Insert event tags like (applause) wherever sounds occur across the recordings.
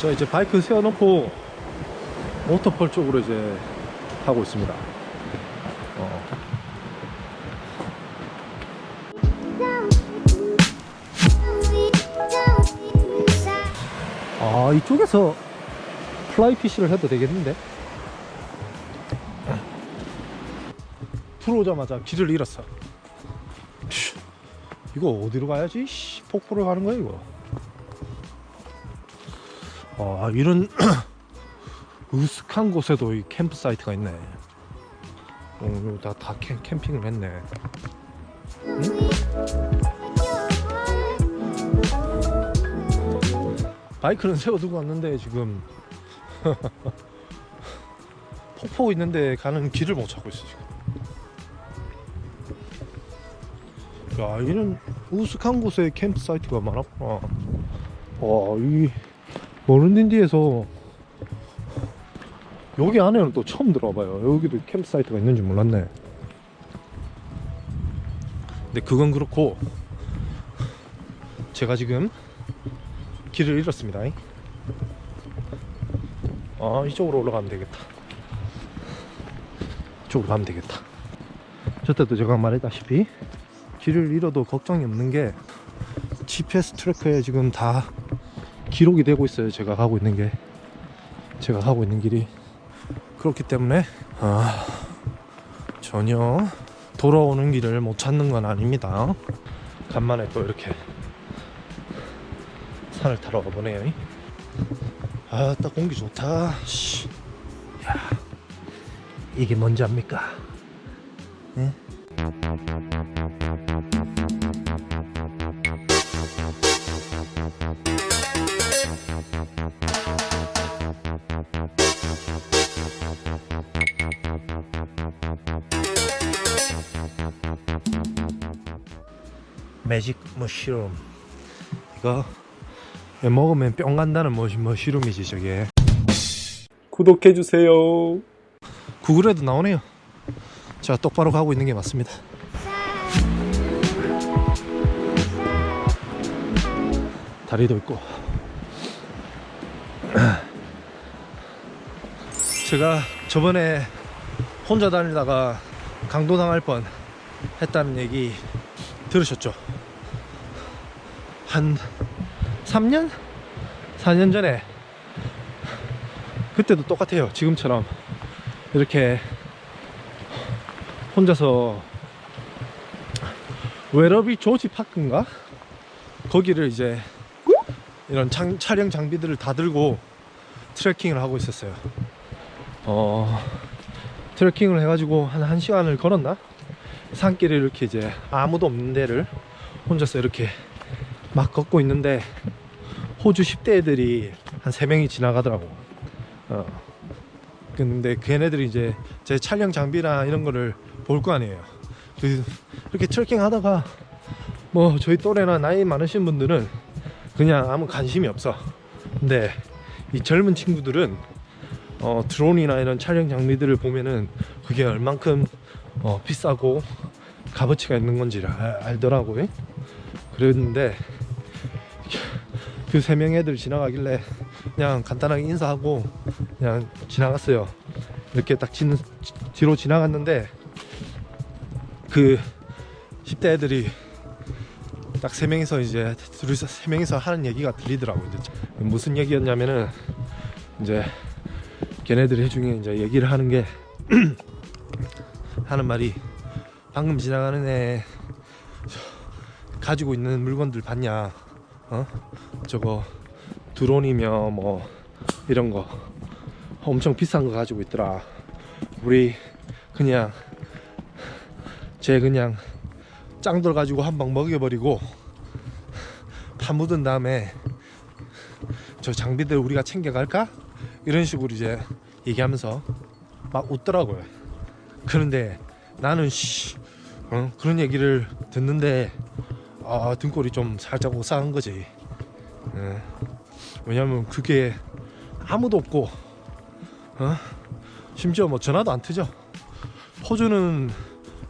저 이제 바이크 세워놓고 모터펄 쪽으로 이제 가고 있습니다. 어. 아 이쪽에서 플라이 피쉬를 해도 되겠는데? 들어오자마자 길을 잃었어. 슈, 이거 어디로 가야지? 씨, 폭포를 가는 거야 이거. 아 이런 (clears throat) 으슥한 곳에도 이 캠프 사이트가 있네. 어, 다, 다 캠, 캠핑을 했네. 바이크는 세워두고 왔는데 지금 (laughs) 폭포 있는데 가는 길을 못 찾고 있어 지금. 야 이런 우슥한 곳에 캠프 사이트가 많았구나. 와 이 모른딘디에서 여기 안에는 또 처음 들어와봐요. 여기도 캠프 사이트가 있는지 몰랐네. 근데 그건 그렇고 제가 지금 길을 잃었습니다. 아 이쪽으로 올라가면 되겠다. 이쪽으로 가면 되겠다. 저때도 제가 말했다시피 길을 잃어도 걱정이 없는 게 GPS 트래커에 지금 다 기록이 되고 있어요. 제가 가고 있는 게 제가 가고 있는 길이 그렇기 때문에 아 전혀 돌아오는 길을 못 찾는 건 아닙니다. 간만에 또 이렇게 산을 타러 가보네요. 아, 딱 공기 좋다. 씨. 야, 이게 뭔지 압니까? 예? 매직 머쉬룸. 이거? 이거 먹으면 뿅 간다는 머시, 머쉬룸이지 저게. 구독해주세요. 구글에도 나오네요 자 똑바로 가고 있는 게 맞습니다 다리도 있고 (clears throat) 제가 저번에 혼자 다니다가 강도 당할 뻔 했다는 얘기 들으셨죠? 한 3년? 4년 전에 그때도 똑같아요. 지금처럼 이렇게 혼자서 웨러비 조지 파크인가? 거기를 이제 이런 장- 촬영 장비들을 다 들고 트레킹을 하고 있었어요. 어, 트레킹을 해가지고 한 1시간을 걸었나? 산길을 이렇게 이제 아무도 없는 데를 혼자서 이렇게 막 걷고 있는데 호주 10대 애들이 한 3명이 지나가더라고. 어. 근데 걔네들이 이제 제 촬영 장비나 이런 거를 볼거 아니에요. 그 이렇게 트레킹 하다가 뭐 저희 또래나 나이 많으신 분들은 그냥 아무 관심이 없어. 근데 이 젊은 친구들은 어, 드론이나 이런 촬영 장비들을 보면은 그게 얼만큼 어, 비싸고 값어치가 있는 건지를 알, 알더라고요. 그랬는데 그 세 명 애들 지나가길래 그냥 간단하게 인사하고 그냥 지나갔어요. 이렇게 딱 지, 뒤로 지나갔는데 그 10대 애들이 딱 세 명이서 이제 둘이서 세 명이서 하는 얘기가 들리더라고요. 이제 무슨 얘기였냐면은 이제 걔네들이 중에 이제 얘기를 하는 게 (clears throat) 하는 말이 방금 지나가는 애 가지고 있는 물건들 봤냐? 어? 저거 드론이며 뭐 이런 거 엄청 비싼 거 가지고 있더라. 우리 그냥 쟤 그냥 짱돌 가지고 한 방 먹여버리고 다 묻은 다음에 저 장비들 우리가 챙겨갈까? 이런 식으로 이제 얘기하면서 막 웃더라고요. 그런데 나는 씨, 어? 그런 얘기를 듣는데 아 등골이 좀 살짝 오싹한 거지. 예. 왜냐면 그게 아무도 없고, 어? 심지어 뭐 전화도 안 트죠. 호주는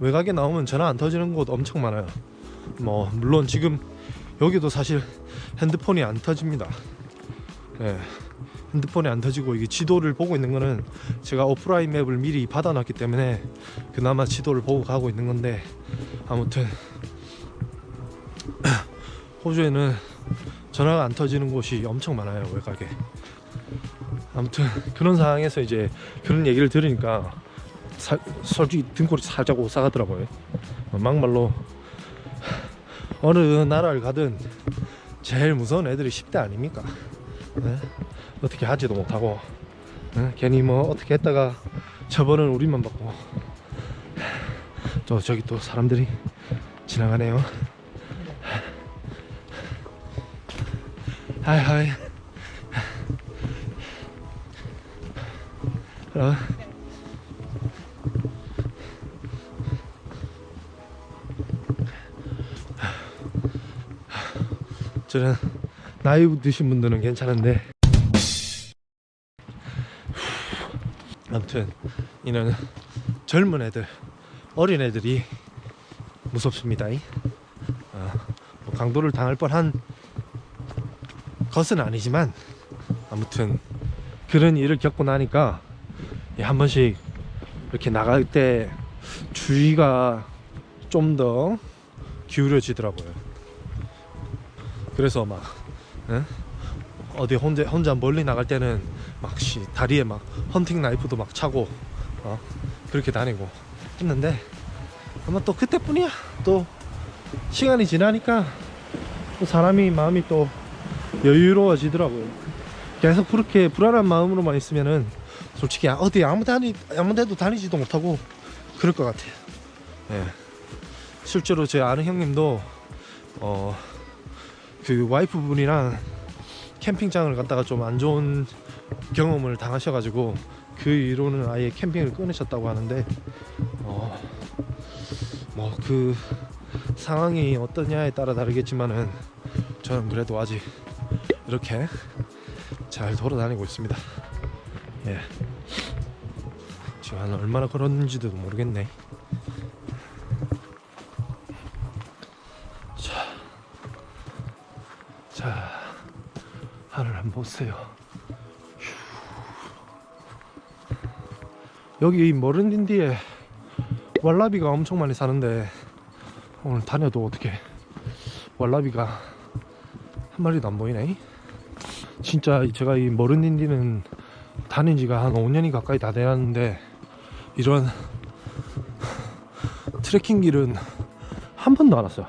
외곽에 나오면 전화 안 터지는 곳 엄청 많아요. 뭐 물론 지금 여기도 사실 핸드폰이 안 터집니다. 예. 핸드폰이 안 터지고 이게 지도를 보고 있는 거는 제가 오프라인 맵을 미리 받아놨기 때문에 그나마 지도를 보고 가고 있는 건데 아무튼 (clears throat) 호주에는 전화가 안 터지는 곳이 엄청 많아요 외곽에 아무튼 그런 상황에서 이제 그런 얘기를 들으니까 살, 솔직히 등골이 살짝 오싹하더라고요 어, 막말로 어느 나라를 가든 제일 무서운 애들이 10대 아닙니까 네? 어떻게 하지도 못하고 네? 괜히 뭐 어떻게 했다가 처벌은 우리만 받고 또 저기 또 사람들이 지나가네요 하이 하이 어. 저는 나이 드신 분들은 괜찮은데 아무튼 이는 젊은 애들 어린 애들이 무섭습니다 어, 뭐 강도를 당할 뻔한 것은 아니지만 아무튼 그런 일을 겪고 나니까 예, 한 번씩 이렇게 나갈 때 주의가 좀 더 기울여지더라고요. 그래서 막 예? 어디 혼자 혼자 멀리 나갈 때는 막 씨, 다리에 막 헌팅 나이프도 막 차고 어? 그렇게 다니고 했는데 아마 또 그때뿐이야. 또 시간이 지나니까 또 사람이 마음이 또 여유로워지더라고요. 계속 그렇게 불안한 마음으로만 있으면은 솔직히 어디 아무 다니 아무 데도 다니지도 못하고 그럴 것 같아요. 예. 실제로 제 아는 형님도 어 그 와이프 분이랑 캠핑장을 갔다가 좀 안 좋은 경험을 당하셔가지고 그 이후로는 아예 캠핑을 끊으셨다고 하는데 어 뭐 그 상황이 어떠냐에 따라 다르겠지만은 저는 그래도 아직 이렇게 잘 돌아다니고 있습니다. 예. 지금 한 얼마나 걸었는지도 모르겠네. 휴. 여기 머른딘디에 왈라비가 엄청 많이 사는데 오늘 다녀도 어떻게 왈라비가 한 마리도 안 보이네. 진짜 제가 이 머른딘디는 다닌 지가 한 5년이 가까이 다 되었는데 이런 트레킹 길은 한 번도 안 왔어요.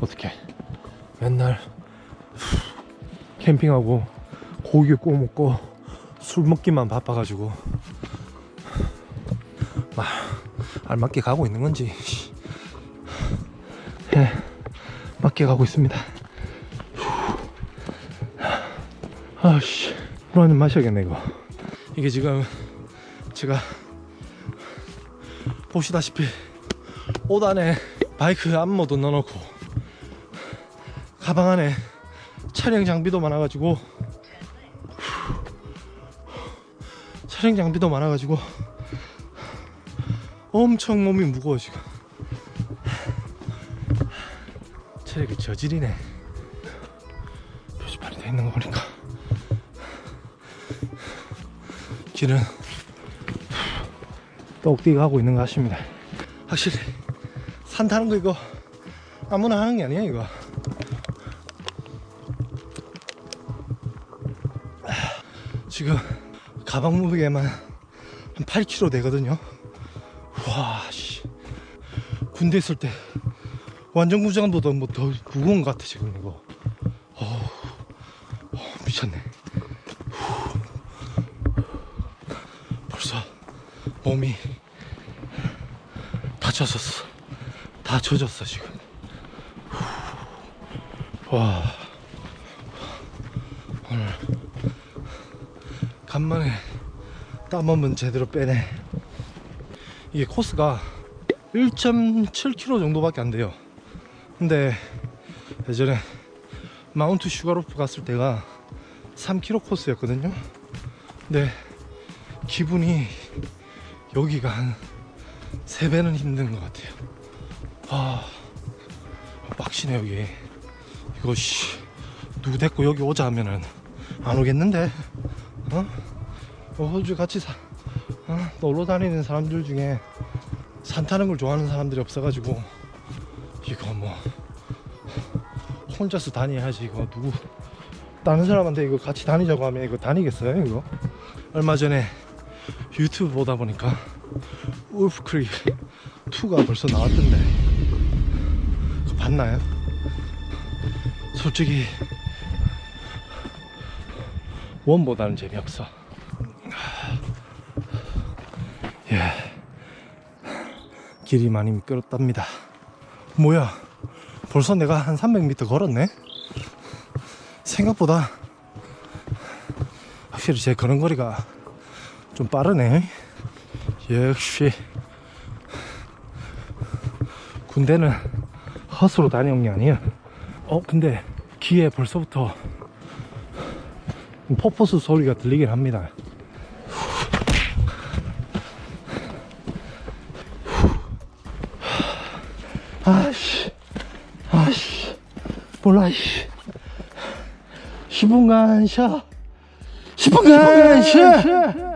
어떻게? 맨날 캠핑하고 고기 구워 먹고 술 먹기만 바빠가지고 막 알맞게 가고 있는 건지. 예, 맞게 가고 있습니다. 아씨. 물한잔 마셔야겠네 이거. 이게 지금 제가 보시다시피 옷 안에 바이크 안모도 넣어놓고 가방 안에 촬영 장비도 많아가지고 촬영 장비도 많아가지고 엄청 몸이 무거워 지금 체력이 저질이네 표지판이 돼 있는 거 보니까 길은 똑띠가 하고 있는 것 같습니다. 확실히 산 타는 거 이거 아무나 하는 게 아니야 이거. 지금 가방 무게만 한 8kg 되거든요. 와 씨. 군대 있을 때 완전 무장보다 뭐 더 무거운 것 같아 지금 이거. 어, 어, 미쳤네. 벌써 몸이 다 젖었어. 다 젖었어 지금. 와 오늘 간만에 땀 한번 제대로 빼네. 이게 코스가 1.7km 정도밖에 안 돼요. 근데 예전에 마운트 슈가로프 갔을 때가 3km 코스였거든요. 근데 기분이 여기가 한세 배는 힘든 것 같아요. 아, 빡시네 여기. 씨 누구 데리고 여기 오자 하면은 안 오겠는데? 어? 어, 호주 같이 사, 어? 놀러 다니는 사람들 중에 산 타는 걸 좋아하는 사람들이 없어가지고 이거 뭐 혼자서 다녀야지 이거 누구 다른 사람한테 이거 같이 다니자고 하면 이거 다니겠어요 이거? 얼마 전에 유튜브 보다 보니까 울프 크릭 2가 벌써 나왔던데 그거 봤나요? 솔직히 원보다는 재미없어. 예. 길이 많이 미끄럽답니다. 뭐야 벌써 내가 한 300m 걸었네? 생각보다 확실히 제 걸음걸이가 좀 빠르네. 역시 군대는 헛으로 다녀온 게 아니야 어 근데 귀에 벌써부터 포포스 소리가 들리긴 합니다. 아씨 아씨 몰라 씨. 10분간 쉬어 10분간 쉬어